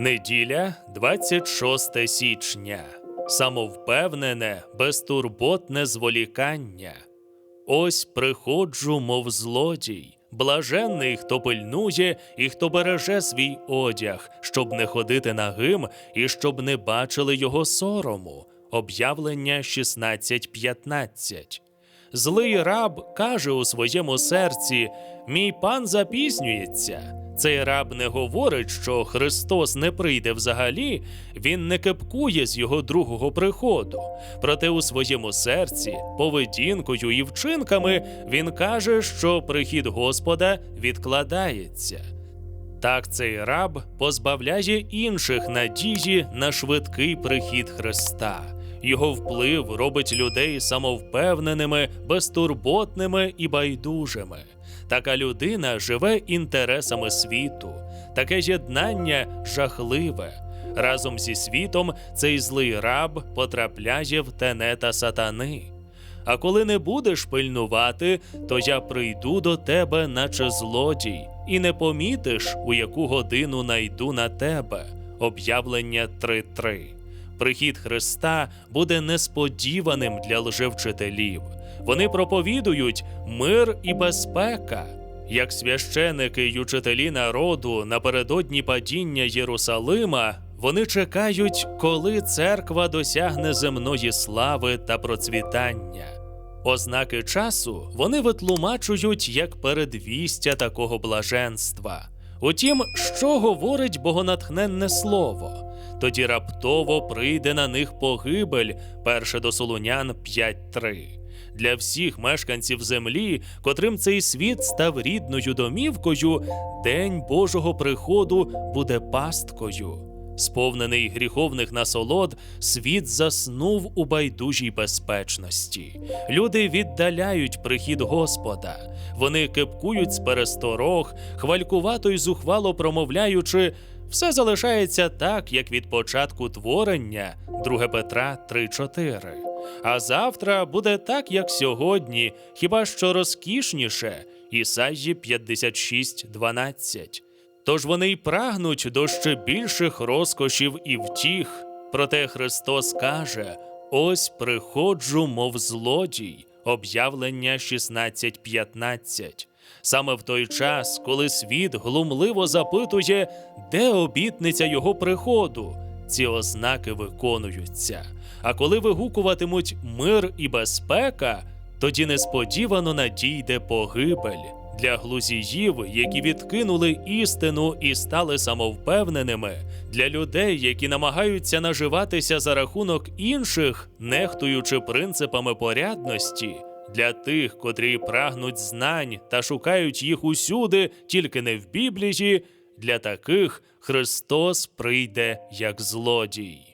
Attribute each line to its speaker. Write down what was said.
Speaker 1: Неділя, 26 січня. Самовпевнене, безтурботне зволікання. Ось приходжу, мов злодій, блаженний, хто пильнує і хто береже свій одяг, щоб не ходити нагим і щоб не бачили його сорому. Об'явлення 16.15. Злий раб каже у своєму серці: Мій пан запізнюється. Цей раб не говорить, що Христос не прийде взагалі, він не кепкує з його другого приходу. Проте у своєму серці, поведінкою і вчинками він каже, що прихід Господа відкладається. Так цей раб позбавляє інших надії на швидкий прихід Христа. Його вплив робить людей самовпевненими, безтурботними і байдужими. Така людина живе інтересами світу, таке єднання жахливе. Разом зі світом цей злий раб потрапляє в тенета сатани. А коли не будеш пильнувати, то я прийду до тебе, наче злодій, і не помітиш, у яку годину найду на тебе. Об'явлення 3.3. Прихід Христа буде несподіваним для лжевчителів. Вони проповідують мир і безпека. Як священики й учителі народу напередодні падіння Єрусалима, вони чекають, коли церква досягне земної слави та процвітання. Ознаки часу вони витлумачують як передвістя такого блаженства. Утім, що говорить богонатхненне слово? Тоді раптово прийде на них погибель, перше до Солунян 5.3. Для всіх мешканців землі, котрим цей світ став рідною домівкою, день Божого приходу буде пасткою. Сповнений гріховних насолод, світ заснув у байдужій безпечності. Люди віддаляють прихід Господа. Вони кепкують з пересторог, хвалькувато й зухвало промовляючи, все залишається так, як від початку творення 2 Петра 3.4. А завтра буде так, як сьогодні, хіба що розкішніше Ісаї 56.12. Тож вони й прагнуть до ще більших розкошів і втіх. Проте Христос каже: Ось приходжу, мов злодій, об'явлення 16.15. Саме в той час, коли світ глумливо запитує, де обітниця його приходу, ці ознаки виконуються. А коли вигукуватимуть мир і безпека, тоді несподівано надійде погибель. Для глузіїв, які відкинули істину і стали самовпевненими, для людей, які намагаються наживатися за рахунок інших, нехтуючи принципами порядності, для тих, котрі прагнуть знань та шукають їх усюди, тільки не в Біблії, для таких Христос прийде як злодій.